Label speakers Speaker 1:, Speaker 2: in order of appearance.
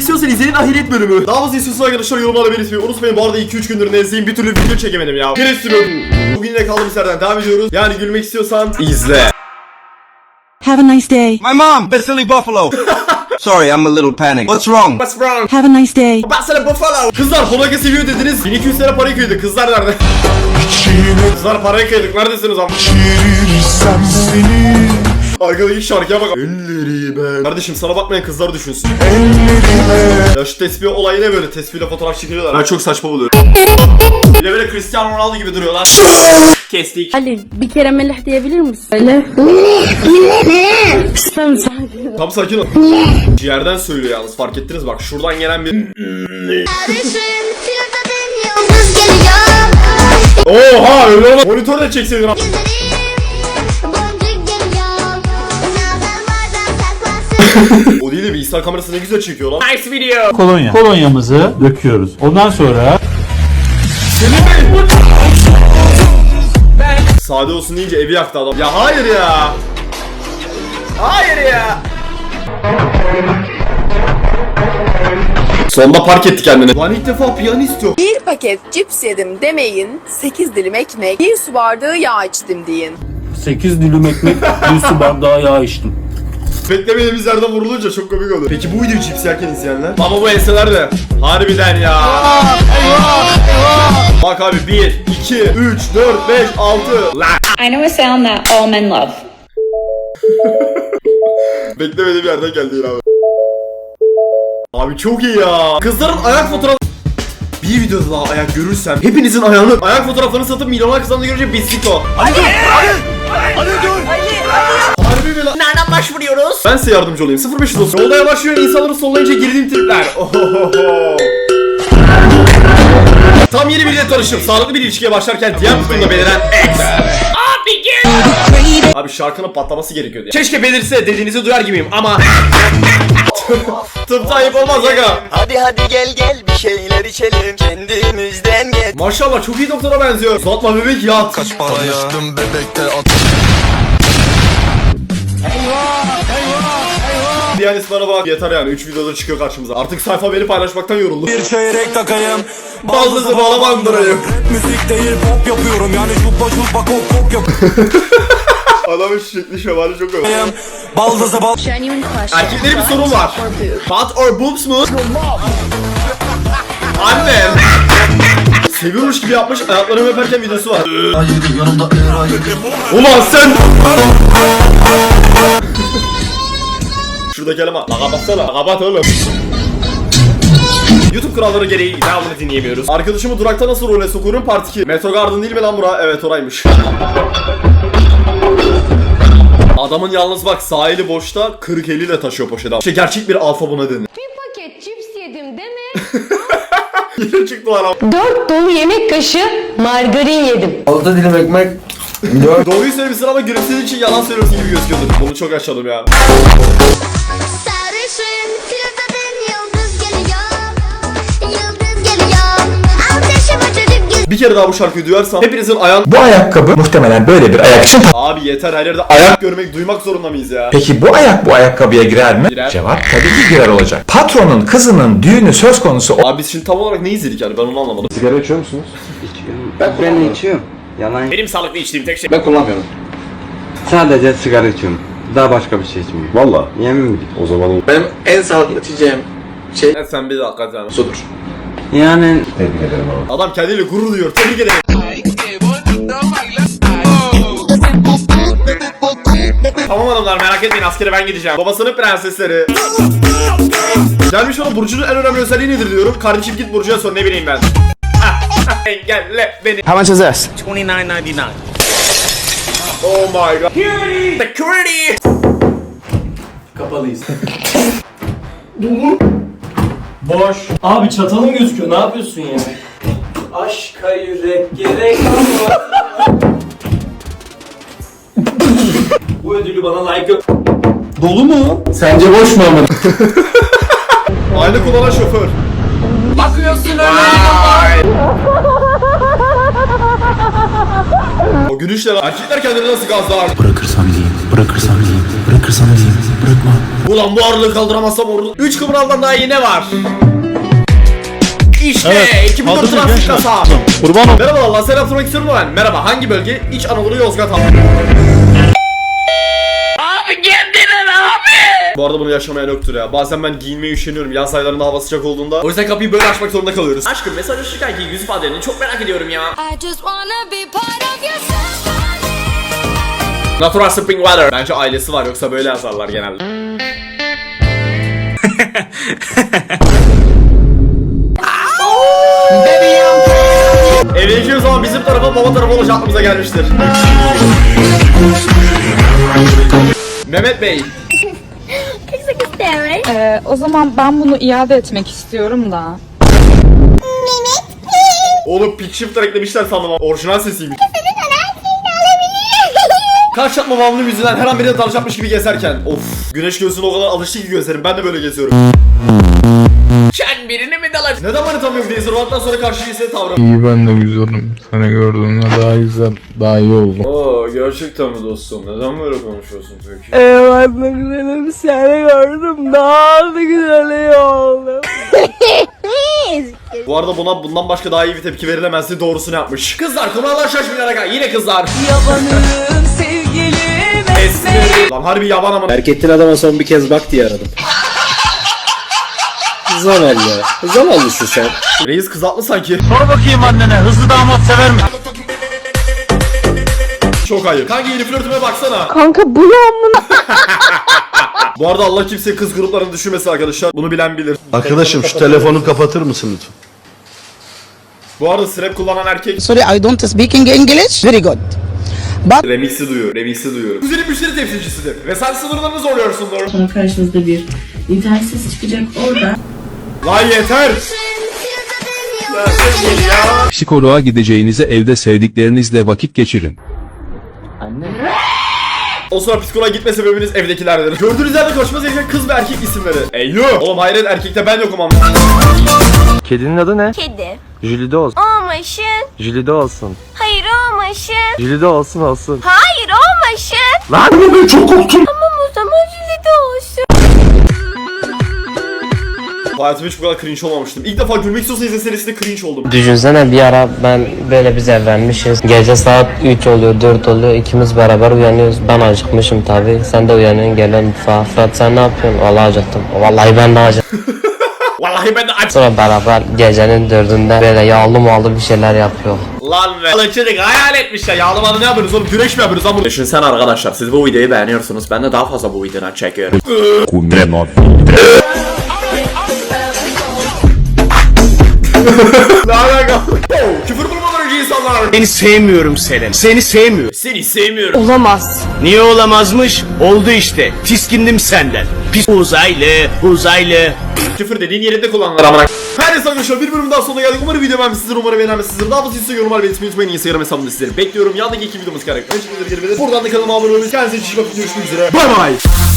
Speaker 1: görmek istiyorsan izleyin ahiret bölümü. Daha fazla istiyorsan arkadaşlar yorumlara belirtmeyi unutmayın. Bu arada 2-3 gündür nezleyim bir türlü video çekemedim ya. Sürüyorum. Bugün yine kaldığımız yerden devam ediyoruz. Yani gülmek istiyorsan izle.
Speaker 2: Have a nice day.
Speaker 3: My mom, the silly buffalo. Sorry, I'm a little panicked. What's wrong?
Speaker 1: What's wrong?
Speaker 2: Have a nice day.
Speaker 1: Ben sana buffalo. Kızlar Polaka seviyor dediniz. 1200 lira para kıydı. Kızlar nerede? Kızlar parayı kıydık. Neredesiniz abi?
Speaker 4: Çevirirsem seni
Speaker 1: Arkadaki şarkıya bak. Elleri ben. Kardeşim sana bakmayan kızlar düşünsün.
Speaker 4: ellerime
Speaker 1: Ya şu tespih olayı ne böyle? Tespihle fotoğraf çekiliyorlar. Ben çok saçma buluyorum. Bir de böyle Cristiano Ronaldo gibi duruyorlar. Kestik.
Speaker 5: Ali bir kere melih diyebilir misin? Öyle. Sen sakin ol.
Speaker 1: Tam sakin ol. Ciğerden söylüyor yalnız fark ettiniz bak şuradan gelen bir... Oha öyle olmaz. Monitörle çekseydin O değil de bir İhsan kamerası ne güzel çekiyor lan. Nice video.
Speaker 6: kolonya. Kolonyamızı döküyoruz. Ondan sonra
Speaker 1: Sade olsun deyince evi yaktı adam. Ya hayır ya. Hayır ya. Sonunda park etti kendini. Lan ilk defa piyanist yok.
Speaker 7: Bir paket cips yedim demeyin, 8 dilim ekmek, bir su bardağı yağ içtim deyin.
Speaker 6: 8 dilim ekmek, bir su bardağı yağ içtim.
Speaker 1: Beklemediğimiz yerden vurulunca çok komik oluyor. Peki bu videoyu cips yerken izleyenler? Ama bu enseler de. Harbiden ya. Bak abi 1, 2, 3, 4, 5, 6. Lan.
Speaker 8: I know a sound that all men love.
Speaker 1: Beklemediğim yerden geldi yine abi. Abi çok iyi ya. Kızların ayak fotoğrafı... Bir videoda daha ayak görürsem hepinizin ayağını ayak fotoğraflarını satıp milyonlar kazandığını görünce pislik o. Ali dur! Ali! Ali dur! Harbi mi lan? Nereden başvuruyoruz? Ben size yardımcı olayım. 0500 olsun. Yolda yavaşlıyor insanları sollayınca girdiğim tripler. Ohohoho. Tam yeni biriyle tanışıp sağlıklı bir ilişkiye başlarken diğer kısmında beliren ex. Abi gel. Abi şarkının patlaması gerekiyordu. ya. Keşke belirse dediğinizi duyar gibiyim ama... Tıpta ayıp olmaz aga.
Speaker 9: Hadi hadi gel gel bir şeyler içelim kendimizden gel.
Speaker 1: Maşallah çok iyi doktora benziyor. Uzatma bebek yat.
Speaker 3: Kaç paraya?
Speaker 4: bebekte at
Speaker 1: Diyanis bana bak yeter yani 3 videoda çıkıyor karşımıza. Artık sayfa beni paylaşmaktan yoruldu.
Speaker 3: Bir çeyrek takayım.
Speaker 1: Baldızı bağla bandırayım.
Speaker 3: Müzik değil pop yapıyorum yani şuppa şuppa kop kop yapıyorum.
Speaker 1: Adamın şekli şemali çok önemli.
Speaker 3: Baldızı bal.
Speaker 5: Genuine question.
Speaker 1: Erkeklerin bir sorun var. Butt or boobs mu? Annem. Seviyormuş gibi yapmış ayaklarımı öperken videosu var. Ulan sen! Şuradaki elema. Laka bassana. Laka bat oğlum. YouTube kuralları gereği devamını dinleyemiyoruz. Arkadaşımı durakta nasıl role sokurum part 2. Metro Garden değil mi lan bura? Evet oraymış. Adamın yalnız bak sahili boşta 40 eliyle taşıyor poşeti. İşte gerçek bir alfa buna denir.
Speaker 5: paket cips yedim deme.
Speaker 1: Yine çıktı lan.
Speaker 5: Dört dolu yemek kaşığı margarin yedim.
Speaker 1: Doğruyu söylemişsin ama gülümsediğin için yalan söylüyorsun gibi gözüküyordur. Bunu çok açalım ya. Bir kere daha bu şarkıyı duyarsam hepinizin ayağın...
Speaker 10: Bu ayakkabı muhtemelen böyle bir ayak için.
Speaker 1: Abi yeter her yerde ayak görmek, duymak zorunda mıyız ya?
Speaker 10: Peki bu ayak bu ayakkabıya girer mi?
Speaker 1: Girer.
Speaker 10: Cevap tabii ki girer olacak. Patronun kızının düğünü söz konusu
Speaker 1: Abi biz şimdi tam olarak ne izledik yani ben onu anlamadım.
Speaker 9: Ben içiyorum. Yalan.
Speaker 1: Benim sağlıklı içtiğim tek şey...
Speaker 9: Ben kullanmıyorum. Sadece sigara içiyorum. Daha başka bir şey içmiyorum. Valla. Yemin mi?
Speaker 1: O zaman
Speaker 9: Benim en sağlıklı içeceğim şey
Speaker 1: Ya sen bir dakika canım.
Speaker 9: sudur. Yani
Speaker 1: Adam kendiyle gurur duyuyor. Tebrik ederim. Tamam hanımlar merak etmeyin askere ben gideceğim. Babasının prensesleri. Gelmiş ona Burcu'nun en önemli özelliği nedir diyorum. Kardeşim git Burcu'ya sor ne bileyim ben. Engelle beni.
Speaker 9: How much is this?
Speaker 1: Oh my god. Security! Security!
Speaker 6: Kapalıyız. Boş. Abi çatalım gözüküyor. Ne yapıyorsun ya? Aşka yürek gerek ama. Bu ödülü bana layık Dolu mu?
Speaker 10: Sence boş mu ama?
Speaker 1: Aynı kullanan şoför.
Speaker 7: Bakıyorsun öyle
Speaker 1: O gülüşle lan. Erkekler kendini nasıl gazlar?
Speaker 6: Bırakırsam diyeyim.
Speaker 4: Bırakırsan diyeyim, bırakırsan diyeyim.
Speaker 1: Ulan bu ağırlığı kaldıramazsam olur. 3 kumraldan daha iyi ne var? İşte
Speaker 4: Evet,
Speaker 1: 2004
Speaker 4: hazır
Speaker 1: trafik kasa.
Speaker 4: Kurban ol.
Speaker 1: Merhaba Allah selam sormak istiyorum ben. Merhaba hangi bölge? İç Anadolu Yozgat Abi kendine abi. Bu arada bunu yaşamayan yoktur ya. Bazen ben giyinmeye üşeniyorum yaz aylarında hava sıcak olduğunda. O yüzden kapıyı böyle açmak zorunda kalıyoruz. Aşkım mesajlaşırkenki yüz ifadelerini çok merak ediyorum ya.
Speaker 11: I just wanna be part of your
Speaker 1: Natural Spring Weather. Bence ailesi var yoksa böyle yazarlar genelde. Evleneceğimiz zaman bizim tarafa baba tarafı olacak aklımıza gelmiştir. Mehmet Bey.
Speaker 8: Ee, o zaman ben bunu iade etmek istiyorum da.
Speaker 1: Oğlum pitch shifter eklemişler sandım orijinal sesiymiş. Yapma mamlum yüzünden her an birine dalacakmış gibi gezerken. Of güneş gözüne o kadar alıştı ki gözlerim ben de böyle geziyorum. Sen birine mi dalacaksın? Neden bana tanımıyorum diye sormaktan sonra karşı cinsiyet tavrım.
Speaker 4: İyi ben de güzelim. Seni gördüğümde daha güzel, daha iyi oldu.
Speaker 1: Oo gerçekten mi dostum? Neden böyle konuşuyorsun peki?
Speaker 5: Evet güzelim seni gördüm daha da güzel oldum.
Speaker 1: Bu arada buna bundan başka daha iyi bir tepki verilemezdi doğrusunu yapmış. Kızlar kumralar şaşmıyor aga yine kızlar.
Speaker 5: Yabanım sevgilim
Speaker 1: Esmeri. Lan harbi yaban ama.
Speaker 6: Terk ettiğin adama son bir kez bak diye aradım. Zavallı. Zavallısın sen.
Speaker 1: Reis kızartlı sanki.
Speaker 4: Sor bakayım annene, hızlı damat sever mi?
Speaker 1: Çok ayıp. Kanka yeni flörtüme baksana.
Speaker 5: Kanka bu ne amına?
Speaker 1: Bu arada Allah kimse kız gruplarını düşürmesin arkadaşlar. Bunu bilen bilir.
Speaker 4: Arkadaşım şu telefonu kapatır mısın lütfen?
Speaker 1: Bu arada strap kullanan erkek
Speaker 2: Sorry, I don't speak English. Very good.
Speaker 1: remix'i duyuyor. Remix'i duyuyorum. Güzelim müşteri temsilcisidir. Ve sen sınırlarını zorluyorsun doğru.
Speaker 8: Sonra karşınızda bir internet sitesi çıkacak orada.
Speaker 1: Lan yeter.
Speaker 10: Psikoloğa gideceğinize evde sevdiklerinizle vakit geçirin.
Speaker 1: O sıra psikoloğa gitme sebebiniz evdekilerdir. Gördüğünüz yerde koşmaz gereken kız ve erkek isimleri. Eyyuh. Oğlum hayret erkekte ben yokum ama.
Speaker 9: Kedinin adı ne?
Speaker 11: Kedi
Speaker 9: Jülide olsun.
Speaker 11: Olmasın
Speaker 9: Jülide olsun.
Speaker 11: Hayır olmasın
Speaker 9: Jülide olsun olsun.
Speaker 11: Hayır olmasın
Speaker 9: Lan ben çok korktum.
Speaker 11: Tamam o zaman zili de olsun
Speaker 1: Hayatımda hiç bu kadar cringe olmamıştım. İlk defa gülmek istiyorsa izle serisinde cringe oldum.
Speaker 6: Düşünsene bir ara ben böyle biz evlenmişiz. Gece saat 3 oluyor 4 oluyor ikimiz beraber uyanıyoruz. Ben acıkmışım tabi. Sen de uyanıyorsun mutfağa. Fırat sen ne yapıyorsun? Vallahi acıktım. Vallahi ben de acıktım.
Speaker 1: Vallahi ben de aç.
Speaker 6: Sonra beraber gecenin dördünde böyle yağlı mağlı bir şeyler yapıyor.
Speaker 1: Lan be. Çocuk hayal etmiş ya. Yağlı malı ne yapıyorsunuz oğlum? Güreş mi yapıyorsunuz lan bunu? Düşünsene arkadaşlar siz bu videoyu beğeniyorsunuz. Ben de daha fazla bu videodan çekiyorum. ne alaka? Küfür bulmadan insanlar.
Speaker 3: Seni sevmiyorum Selen. Seni sevmiyorum.
Speaker 1: Seni sevmiyorum.
Speaker 5: Olamaz.
Speaker 3: Niye olamazmış? Oldu işte. Tiskindim senden. Pis uzaylı, uzaylı.
Speaker 1: Küfür dediğin yerinde kullanılır amına. Her neyse arkadaşlar bir bölüm daha sonuna geldik. Umarım video beğenmişsinizdir. Umarım beğenmişsinizdir. Daha fazla ise yorumlar belirtmeyi unutmayın. Instagram hesabımda sizleri bekliyorum. Yandaki iki videomuz karakter. Buradan da kanalıma abone olmayı. Kendinize iyi bakın. Görüşmek üzere. Bye bye.